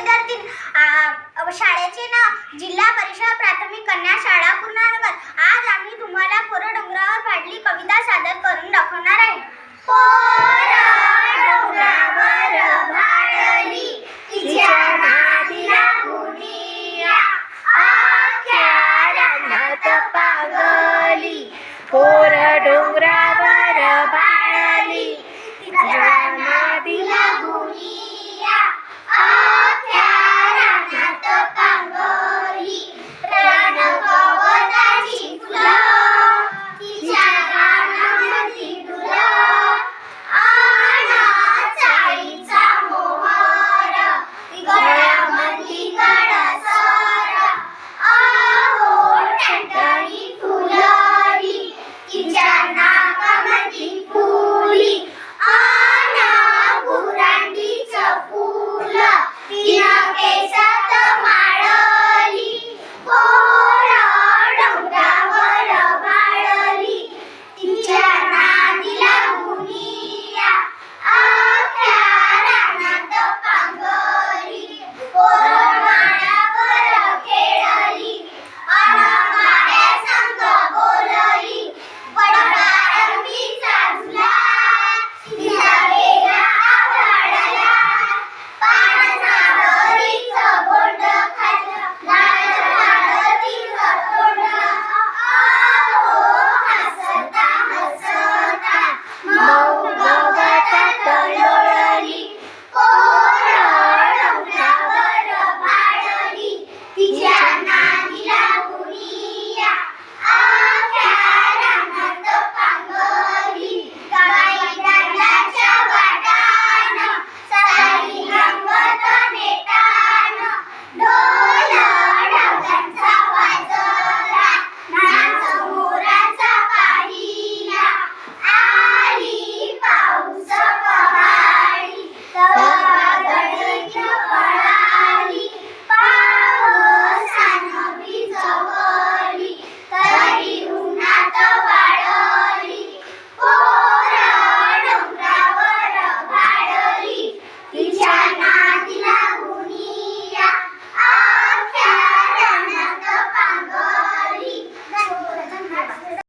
विद्यार्थी शाळेचे नाव जिल्हा परिषद प्राथमिक कन्या शाळा पूर्णांगण. आज आम्ही तुम्हाला पोरं डोंगरावर फाडली कविता सादर करून दाखवणार आहे. पोर डोंगरावर बाळाली